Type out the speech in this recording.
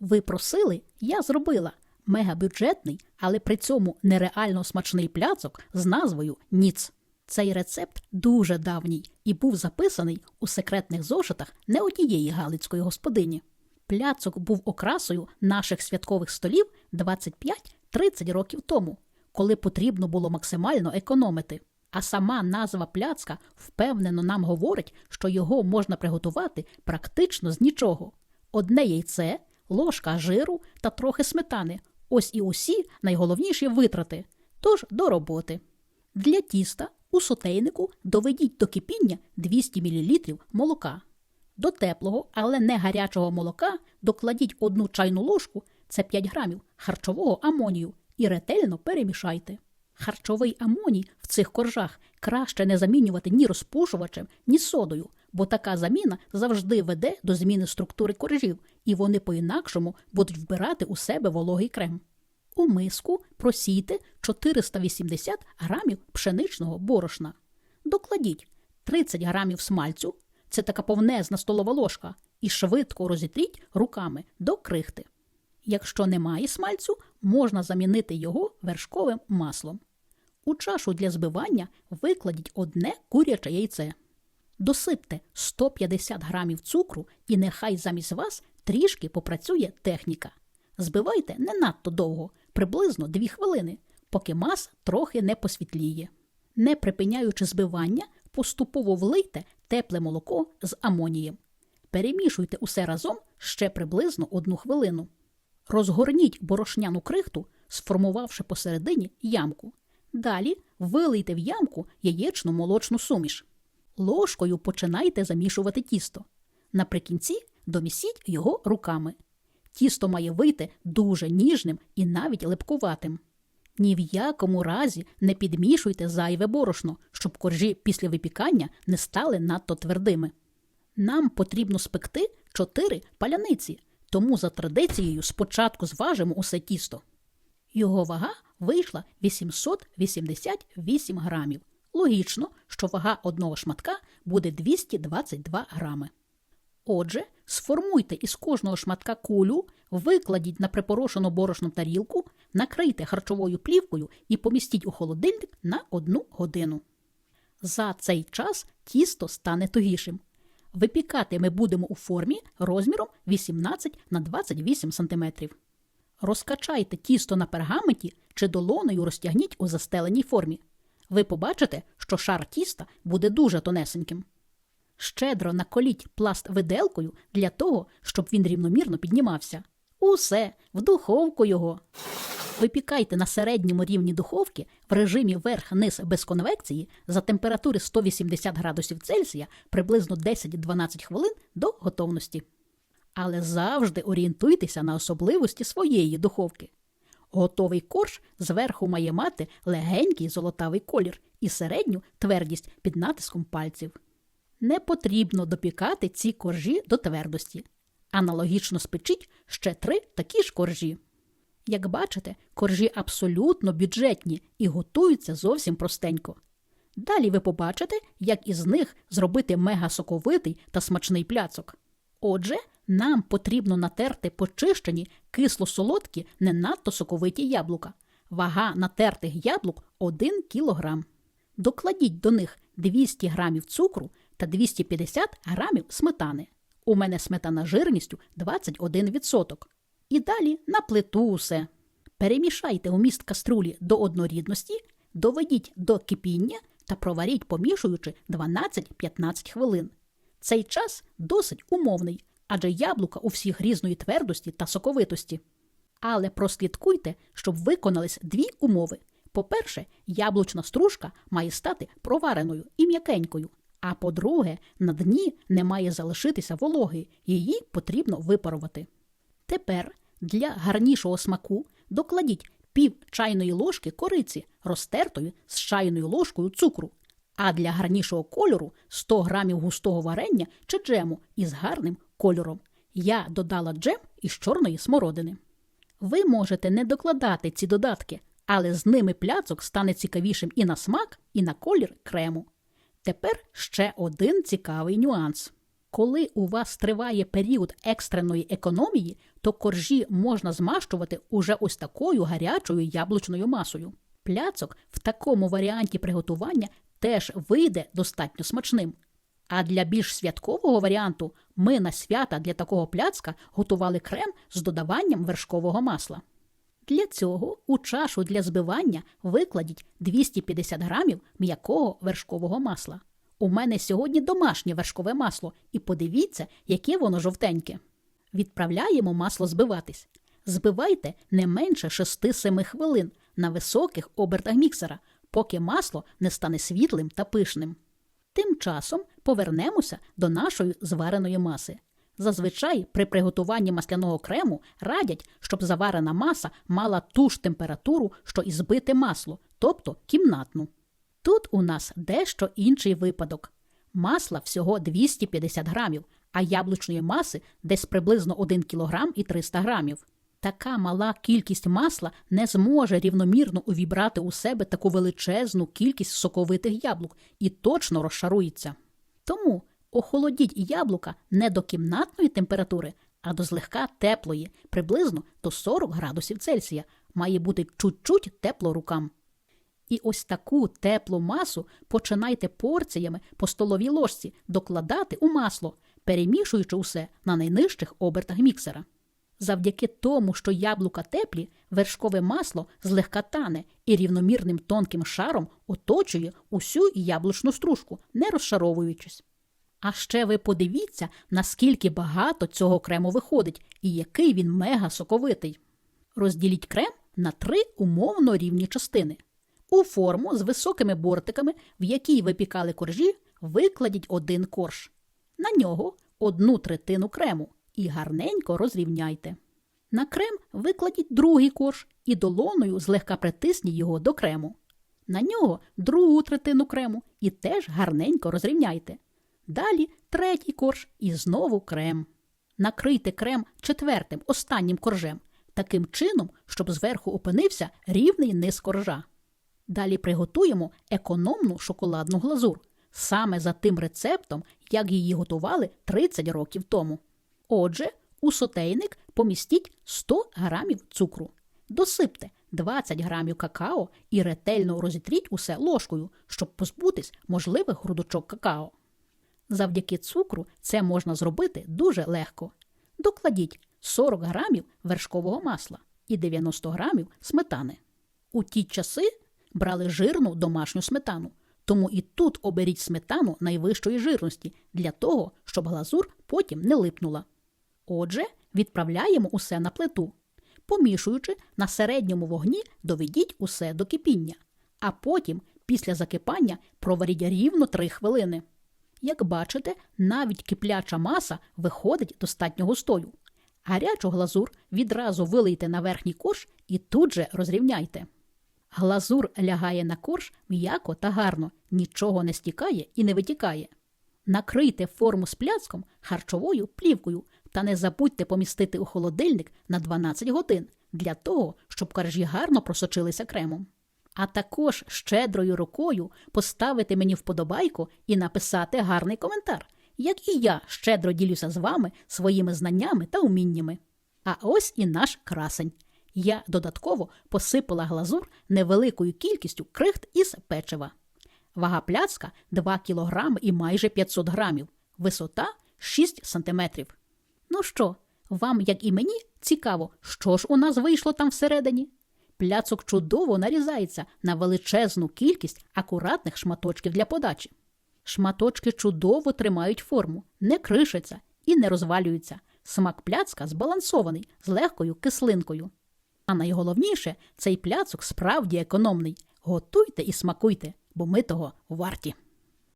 Ви просили, я зробила мегабюджетний, але при цьому нереально смачний пляцок з назвою Ніц. Цей рецепт дуже давній і був записаний у секретних зошитах не однієї галицької господині. Пляцок був окрасою наших святкових столів 25-30 років тому, коли потрібно було максимально економити. А сама назва пляцка впевнено нам говорить, що його можна приготувати практично з нічого. Одне яйце, ложка жиру та трохи сметани. Ось і усі найголовніші витрати. Тож до роботи. Для тіста у сотейнику доведіть до кипіння 200 мл молока. До теплого, але не гарячого молока докладіть одну чайну ложку це 5 грамів харчового амонію і ретельно перемішайте. Харчовий амоній в цих коржах краще не замінювати ні розпушувачем, ні содою, бо така заміна завжди веде до зміни структури коржів, і вони по-інакшому будуть вбирати у себе вологий крем. У миску просійте 480 грамів пшеничного борошна. Докладіть 30 грамів смальцю, це така повнезна столова ложка, і швидко розітріть руками до крихти. Якщо немає смальцю, можна замінити його вершковим маслом. У чашу для збивання викладіть одне куряче яйце. Досипте 150 грамів цукру і нехай замість вас трішки попрацює техніка. Збивайте не надто довго, приблизно 2 хвилини, поки маса трохи не посвітліє. Не припиняючи збивання, поступово влийте тепле молоко з амонієм. Перемішуйте усе разом ще приблизно одну хвилину. Розгорніть борошняну крихту, сформувавши посередині ямку. Далі вилийте в ямку яєчну молочну суміш. Ложкою починайте замішувати тісто. Наприкінці домісіть його руками. Тісто має вийти дуже ніжним і навіть липкуватим. Ні в якому разі не підмішуйте зайве борошно, щоб коржі після випікання не стали надто твердими. Нам потрібно спекти 4 паляниці, тому за традицією спочатку зважимо усе тісто. Його вага вийшла 888 грамів. Логічно, що вага одного шматка буде 222 грами. Отже, сформуйте із кожного шматка кулю, викладіть на припорошену борошном тарілку, накрийте харчовою плівкою і помістіть у холодильник на одну годину. За цей час тісто стане тугішим. Випікати ми будемо у формі розміром 18 на 28 см. Розкачайте тісто на пергаменті чи долоною розтягніть у застеленій формі. Ви побачите, що шар тіста буде дуже тонесеньким. Щедро наколіть пласт виделкою для того, щоб він рівномірно піднімався. Усе, в духовку його. Випікайте на середньому рівні духовки в режимі верх-низ без конвекції за температури 180 градусів Цельсія приблизно 10-12 хвилин до готовності. Але завжди орієнтуйтеся на особливості своєї духовки. Готовий корж зверху має мати легенький золотавий колір і середню твердість під натиском пальців. Не потрібно допікати ці коржі до твердості. Аналогічно спечіть ще три такі ж коржі. Як бачите, коржі абсолютно бюджетні і готуються зовсім простенько. Далі ви побачите, як із них зробити мегасоковитий та смачний пляцок. Отже, нам потрібно натерти почищені кисло-солодкі, не надто соковиті яблука. Вага натертих яблук 1 кг. Докладіть до них 200 г цукру та 250 г сметани. У мене сметана жирністю 21%. І далі на плиту усе. Перемішайте уміст каструлі до однорідності, доведіть до кипіння та проваріть, помішуючи 12-15 хвилин. Цей час досить умовний, адже яблука у всіх різної твердості та соковитості. Але прослідкуйте, щоб виконались дві умови. По-перше, яблучна стружка має стати провареною і м'якенькою. А по-друге, на дні не має залишитися вологи, її потрібно випарувати. Тепер для гарнішого смаку докладіть пів чайної ложки кориці, розтертої з чайною ложкою цукру, а для гарнішого кольору 100 грамів густого варення чи джему із гарним кольором. Я додала джем із чорної смородини. Ви можете не докладати ці додатки, але з ними пляцок стане цікавішим і на смак, і на колір крему. Тепер ще один цікавий нюанс. Коли у вас триває період екстреної економії, то коржі можна змащувати уже ось такою гарячою яблучною масою. Пляцок в такому варіанті приготування теж вийде достатньо смачним. А для більш святкового варіанту ми на свята для такого пляцка готували крем з додаванням вершкового масла. Для цього у чашу для збивання викладіть 250 грамів м'якого вершкового масла. У мене сьогодні домашнє вершкове масло, і подивіться, яке воно жовтеньке. Відправляємо масло збиватись. Збивайте не менше 6-7 хвилин на високих обертах міксера, поки масло не стане світлим та пишним. Тим часом повернемося до нашої звареної маси. Зазвичай при приготуванні масляного крему радять, щоб заварена маса мала ту ж температуру, що і збите масло, тобто кімнатну. Тут у нас дещо інший випадок. Масла всього 250 грамів, а яблучної маси десь приблизно 1 кг і 300 грамів. Така мала кількість масла не зможе рівномірно увібрати у себе таку величезну кількість соковитих яблук і точно розшарується. Тому охолодіть яблука не до кімнатної температури, а до злегка теплої, приблизно до 40 градусів Цельсія. Має бути чуть-чуть тепло рукам. І ось таку теплу масу починайте порціями по столовій ложці докладати у масло, перемішуючи усе на найнижчих обертах міксера. Завдяки тому, що яблука теплі, вершкове масло злегка тане і рівномірним тонким шаром оточує усю яблучну стружку, не розшаровуючись. А ще ви подивіться, наскільки багато цього крему виходить і який він мега соковитий. Розділіть крем на три умовно рівні частини. У форму з високими бортиками, в якій випікали коржі, викладіть один корж. На нього одну третину крему і гарненько розрівняйте. На крем викладіть другий корж і долоною злегка притисніть його до крему. На нього другу третину крему і теж гарненько розрівняйте. Далі третій корж і знову крем. Накрийте крем четвертим останнім коржем, таким чином, щоб зверху опинився рівний низ коржа. Далі приготуємо економну шоколадну глазур, саме за тим рецептом, як її готували 30 років тому. Отже, у сотейник помістіть 100 грамів цукру. Досипте 20 грамів какао і ретельно розітріть усе ложкою, щоб позбутись можливих грудочок какао. Завдяки цукру це можна зробити дуже легко. Докладіть 40 грамів вершкового масла і 90 грамів сметани. У ті часи брали жирну домашню сметану, тому і тут оберіть сметану найвищої жирності для того, щоб глазур потім не липнула. Отже, відправляємо усе на плиту. Помішуючи на середньому вогні, доведіть усе до кипіння, а потім, після закипання, проваріть рівно 3 хвилини. Як бачите, навіть кипляча маса виходить достатньо густою. Гарячу глазур відразу вилийте на верхній корж і тут же розрівняйте. Глазур лягає на корж м'яко та гарно, нічого не стікає і не витікає. Накрийте форму з пляцком харчовою плівкою та не забудьте помістити у холодильник на 12 годин для того, щоб коржі гарно просочилися кремом. А також щедрою рукою поставити мені вподобайку і написати гарний коментар, як і я щедро ділюся з вами своїми знаннями та уміннями. А ось і наш красень. Я додатково посипала глазур невеликою кількістю крихт із печива. Вага пляцка 2 кг і майже 500 грамів, висота 6 см. Ну що, вам, як і мені, цікаво, що ж у нас вийшло там всередині? Пляцок чудово нарізається на величезну кількість акуратних шматочків для подачі. Шматочки чудово тримають форму, не кришаться і не розвалюються. Смак пляцка збалансований з легкою кислинкою. А найголовніше, цей пляцок справді економний. Готуйте і смакуйте, бо ми того варті.